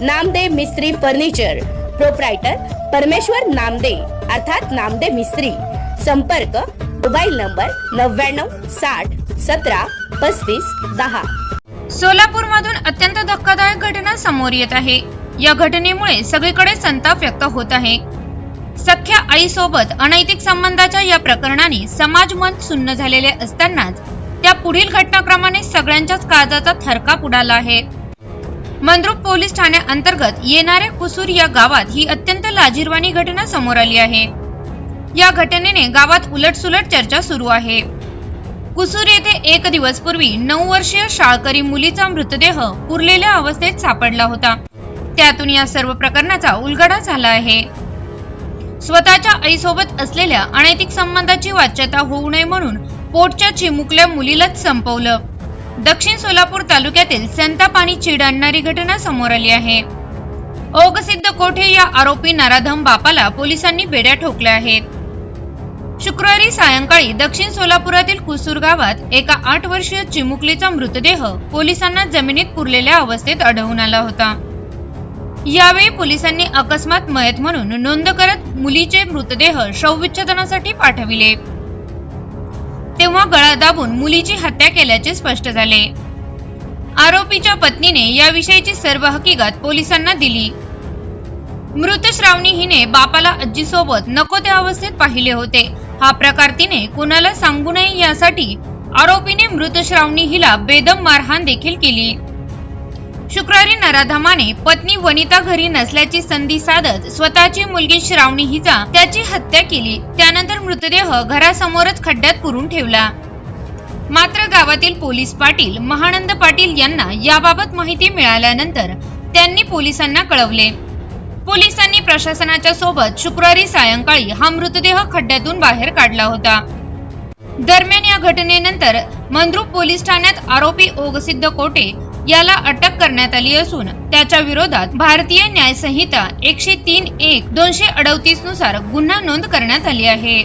नामदेव मिस्त्री furniture proprietor परमेश्वर नामदे अर्थात नामदे मिस्त्री. संपर्क मोबाईल नंबर नव्याण्णव साठ सतरा पस्तीस दहा. सोलापूर मधून अत्यंत धक्कादायक घटना समोर येत आहे. या घटनेमुळे सगळीकडे संताप व्यक्त होत आहे. सख्या आईसोबत अनैतिक संबंधाच्या या प्रकरणाने समाज मन सुन्न झालेले असतानाच त्या पुढील घटनाक्रमाने सगळ्यांच्याच काळजाचा थरकाप उडाला आहे. मंद्रुप पोलीस ठाण्याअंतर्गत येणाऱ्या कुसूर या गावात ही अत्यंत लाजीरवाणी घटना समोर आली आहे. या घटनेने गावात उलटसुलट चर्चा सुरू आहे. कुसूर येथे एक दिवस पूर्वी नऊ वर्षीय शाळकरी मुलीचा मृतदेह पुरलेल्या अवस्थेत सापडला होता. त्यातून या सर्व प्रकरणाचा उलगडा झाला आहे. स्वतःच्या आईसोबत असलेल्या अनैतिक संबंधाची वाच्यता होऊ नये म्हणून पोटच्या चिमुकल्या मुलीलाच संपवलं. दक्षिण सोलापूर तालुक्यातील संताप आणि चीड आणणारी घटना समोर आली आहे. ओगसिद्ध कोठे या आरोपी नराधम बापाला पोलिसांनी बेड्या ठोकल्या आहेत. शुक्रवारी सायंकाळी दक्षिण सोलापुरातील कुसूर गावात एका आठ वर्षीय चिमुकलीचा मृतदेह पोलिसांना जमिनीत पुरलेल्या अवस्थेत आढळून आला होता. यावेळी पोलिसांनी अकस्मात मयत म्हणून नोंद करत मुलीचे मृतदेह शवविच्छेदनासाठी पाठविले. तेव्हा गळा दाबून मुलीची हत्या केल्याचे स्पष्ट झाले. आरोपीच्या पत्नीने याविषयीची सर्व हकीकत पोलिसांना दिली. मृत श्रावणी हिने बापाला आजीसोबत नको त्या अवस्थेत पाहिले होते. हा प्रकार तिने कुणाला सांगू नये यासाठी आरोपीने मृत श्रावणी हिला बेदम मारहाण देखील केली. शुक्रवारी नराधमाने पत्नी वनिता घरी नसल्याची संधी साधत स्वतःची मुलगी श्रावणी हिचा त्याची हत्या केली. त्यानंतर मृतदेह घरासमोरच खड्ड्यात पुरून ठेवला. मात्र गावातील पोलीस पाटील महानंद पाटील यांना याबाबत माहिती मिळाल्यानंतर त्यांनी पोलिसांना कळवले. पोलिसांनी प्रशासनाच्या सोबत शुक्रवारी सायंकाळी हा मृतदेह खड्ड्यातून बाहेर काढला होता. दरम्यान या घटनेनंतर मंद्रुप पोलीस ठाण्यात आरोपी ओगसिद्ध कोटे याला अटक करण्यात आली असून त्याच्या विरोधात भारतीय न्याय संहिता एकशे तीन एक दोनशे अडतीसनुसार गुन्हा नोंद करण्यात आली आहे.